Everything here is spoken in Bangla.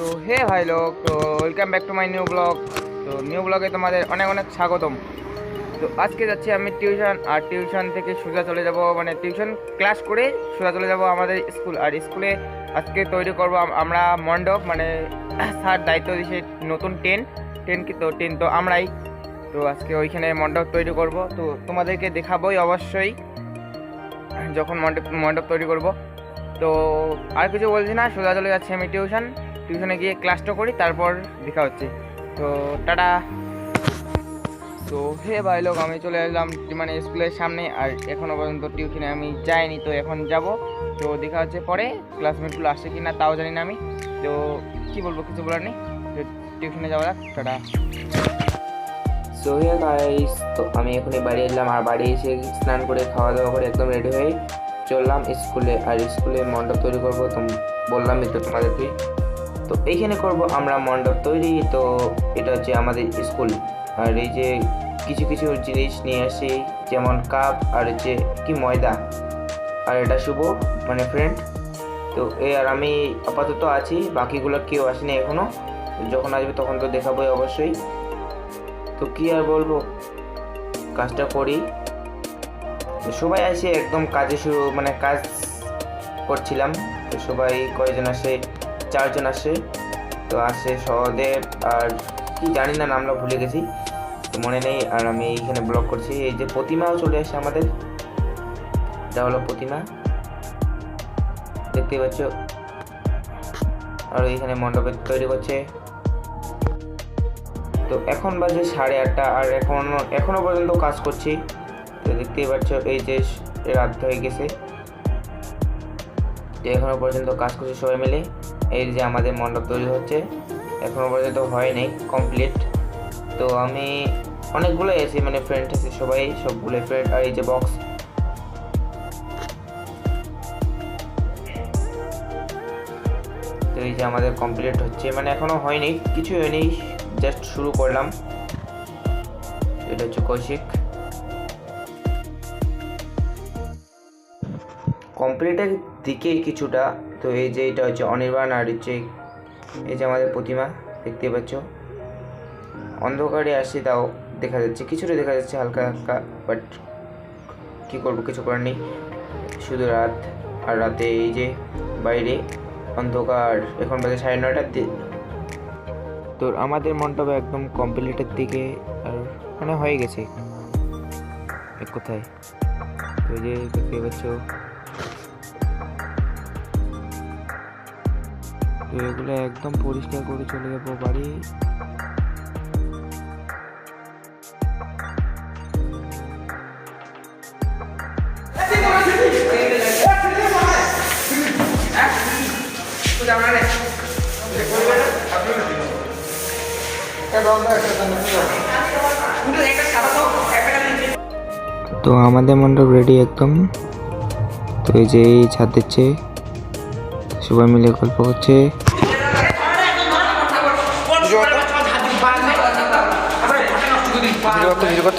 তো হে ভাই লোক, তো welcome back to my new blog তো নিউ ব্লগে তোমাদের অনেক অনেক স্বাগতম। তো আজকে যাচ্ছি আমি টিউশন আর টিউশন থেকে সোজা চলে যাব। মানে টিউশন ক্লাস করে সোজা চলে যাব আমাদের স্কুল আর স্কুলে আজকে তৈরি করব আমরা মণ্ডপ। মানে স্যার দায়িত্ব দিয়েছে নতুন টেন টেন কি তো? টেন তো আমরাই। তো আজকে ওইখানে মণ্ডপ তৈরি করব। তো তোমাদেরকে দেখাবোই অবশ্যই যখন মণ্ডপ মণ্ডপ তৈরি করব। তো আর কিছু বলছি না, সোজা চলে যাচ্ছি আমি টিউশন টিউশনে গিয়ে ক্লাসটা করি, তারপর দেখা হচ্ছে। তো টাটা। তো হে ভাই লোক, আমি চলে এলাম মানে স্কুলের সামনে, আর এখনও পর্যন্ত টিউশনে আমি যাইনি, তো এখন যাব। তো দেখা হচ্ছে পরে ক্লাসমেটগুলো আসছে কি না তাও জানি না আমি। তো কি বলব, কিছু বলার নেই? টিউশনে যাওয়া যাক, টাটা। সো হে গাইস তো আমি এখনই বাড়ি এলাম, আর বাড়ি এসে স্নান করে খাওয়া দাওয়া করে একদম রেডি হয়ে চললাম স্কুলে আর স্কুলে মণ্ডপ তৈরি করব, তো বললামই তো তোমাদেরকে। তো এইখানে করব আমরা মণ্ডপ তৈরি। তো এটা হচ্ছে আমাদের স্কুল। আর এই যে কিছু কিছু জিনিস নিয়ে আসি, যেমন কাপ আর হচ্ছে কি ময়দা। আর এটা শুভ মানে ফ্রেন্ড তো এই আর আমি আপাতত আছি, বাকিগুলো কেউ আসেনি এখনও যখন আসবে তখন তো দেখাবোই অবশ্যই। তো কি আর বলব? কাজটা করি। সবাই আসে, একদম কাজে শুরু মানে কাজ করছিলাম। তো সবাই কয়জন আসে? চারজন আসে, তো আসে সহদেব আর কি জানি না, নামটা ভুলে গেছি। তো মনে নেই, আর আমি এইখানে ব্লগ করছি। এই যে প্রতিমাও চলে আসে আমাদের। এটা হলো প্রতিমা। দেখতে পাচ্ছ? আর এইখানে মণ্ডপে তৈরি করছে। তো এখন বাজে সাড়ে আটটা, আর এখন, এখনও পর্যন্ত কাজ করছি। তো দেখতেই পাচ্ছ, এই যে রাত হয়ে গেছে। তো এখনও পর্যন্ত কাজ করছি সবাই মিলে। এই যে আমাদের মণ্ডপ তৈরি হচ্ছে, এখনও পর্যন্ত হয়নি কমপ্লিট তো আমি অনেকগুলো এসি মানে ফ্রেন্ড আছে সবাই, সবগুলো ফ্রেন্ড আর এই যে বক্স তো এই যে আমাদের কমপ্লিট হচ্ছে মানে এখনও হয়নি কিছু হয়নি জাস্ট শুরু করলাম। এটা হচ্ছে কৌশিক। কমপ্লিটের দিকে কিছুটা। তো এই যে এটা হচ্ছে অনির্বাণ আর হচ্ছে এই যে আমাদের প্রতিমা, দেখতে পাচ্ছ। অন্ধকারে আসছে তাও দেখা যাচ্ছে, কিছুটা দেখা যাচ্ছে হালকা হালকা বাট কী করব, কিছু করার নেই। শুধু রাত, আর রাতে এই যে বাইরে অন্ধকার, এখন বাজে সাড়ে নয়টার দিকে তো আমাদের মণ্ডপ একদম কমপ্লিটের দিকে, আর মানে হয়ে গেছে। এক কোথায়। তো যে দেখতে পাচ্ছ তো এগুলো একদম পরিষ্কার করে চলে যাব বাড়ি। তো আমাদের মণ্ডপ রেডি একদম। তো এই যে এই ছাদ দিচ্ছে সবাই মিলে গল্প করছে। করতে ভিডিও